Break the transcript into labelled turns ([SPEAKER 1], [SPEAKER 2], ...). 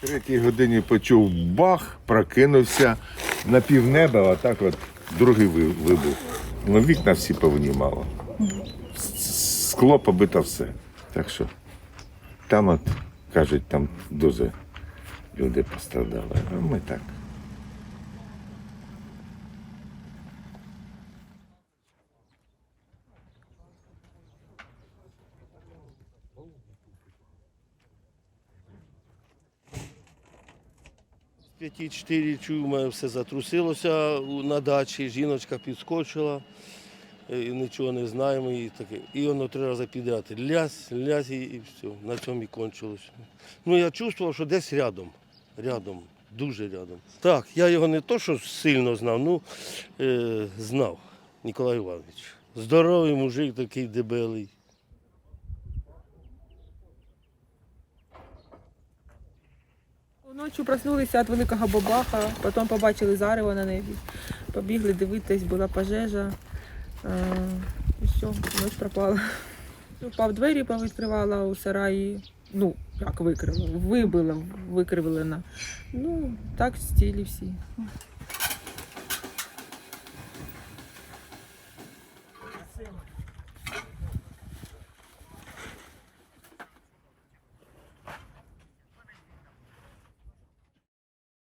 [SPEAKER 1] Третій годині почув бах, прокинувся на півнеба, а так от другий вибух. Ну, вікна всі повнімало. Скло побито все. Так що там от, кажуть, там дуже люди пострадали. А ми так.
[SPEAKER 2] П'яті чотири чую, все затрусилося на дачі, жіночка підскочила, е, нічого не знаємо. І, таке. і воно три рази підряд. Лясь і, і все. На цьому і кончилось. Ну я чувствував, що десь рядом. Рядом, дуже рядом. Так, я його не то, що сильно знав, ну е, знав Ніколай Іванович. Здоровий мужик, такий дебелий.
[SPEAKER 3] Ночі проснулися від великого бабаха, потім побачили зарево на небі. Побігли дивитись, була пожежа. Е, І все, ніч пропала. Впав двері повідкривала у сараї. Ну, як викрила, вибила, викривлена. Ну, так стілі всі.